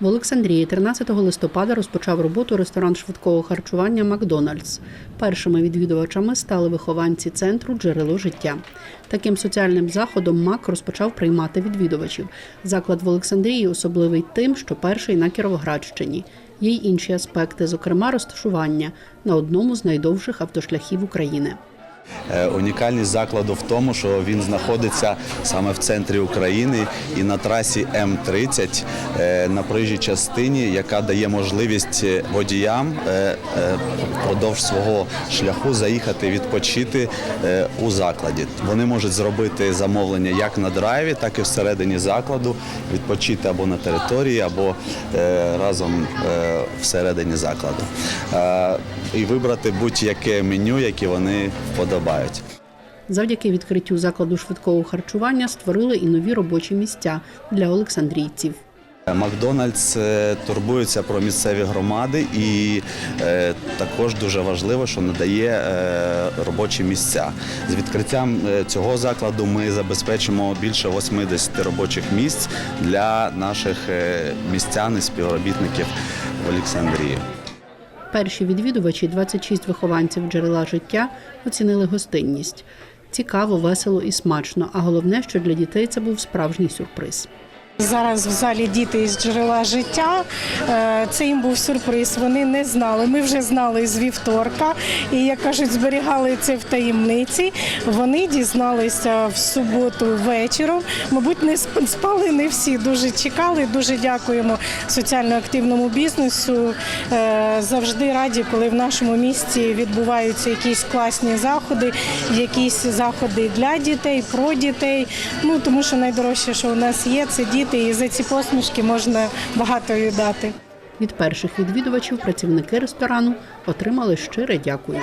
В Олександрії 13 листопада розпочав роботу ресторан швидкого харчування Макдональдс. Першими відвідувачами стали вихованці центру Джерело життя. Таким соціальним заходом МАК розпочав приймати відвідувачів. Заклад в Олександрії особливий тим, що перший на Кіровоградщині. Є й інші аспекти, зокрема розташування на одному з найдовших автошляхів України. Е, Унікальність закладу в тому, що він знаходиться саме в центрі України і на трасі М30 е, на проїжджій частині, яка дає можливість водіям е, впродовж свого шляху заїхати відпочити у закладі. Вони можуть зробити замовлення як на драйві, так і всередині закладу, відпочити або на території, або разом всередині закладу. І вибрати будь-яке меню, яке вони вподобають. Завдяки відкриттю закладу швидкого харчування створили і нові робочі місця для олександрійців. Макдональдс е, турбується про місцеві громади і е, також дуже важливо, що надає е, робочі місця. З відкриттям цього закладу ми забезпечимо більше 80 робочих місць для наших містян і співробітників в Олександрії. Перші відвідувачі, 26 вихованців джерела життя, оцінили гостинність. Цікаво, весело і смачно. А головне, що для дітей це був справжній сюрприз. Зараз в залі діти із джерела життя. Е, Це їм був сюрприз. Вони не знали. Ми вже знали з вівторка, і як кажуть, зберігали це в таємниці. Вони дізналися в суботу вечором. Мабуть, не спали не всі. Дуже чекали. Дуже дякуємо соціально-активному бізнесу. Е, Завжди раді, коли в нашому місті відбуваються якісь класні заходи, якісь заходи для дітей, про дітей. Ну тому що найдорожче, що у нас є, це діти, і за ці посмішки можна багато віддати. Від перших відвідувачів працівники ресторану отримали щире дякую.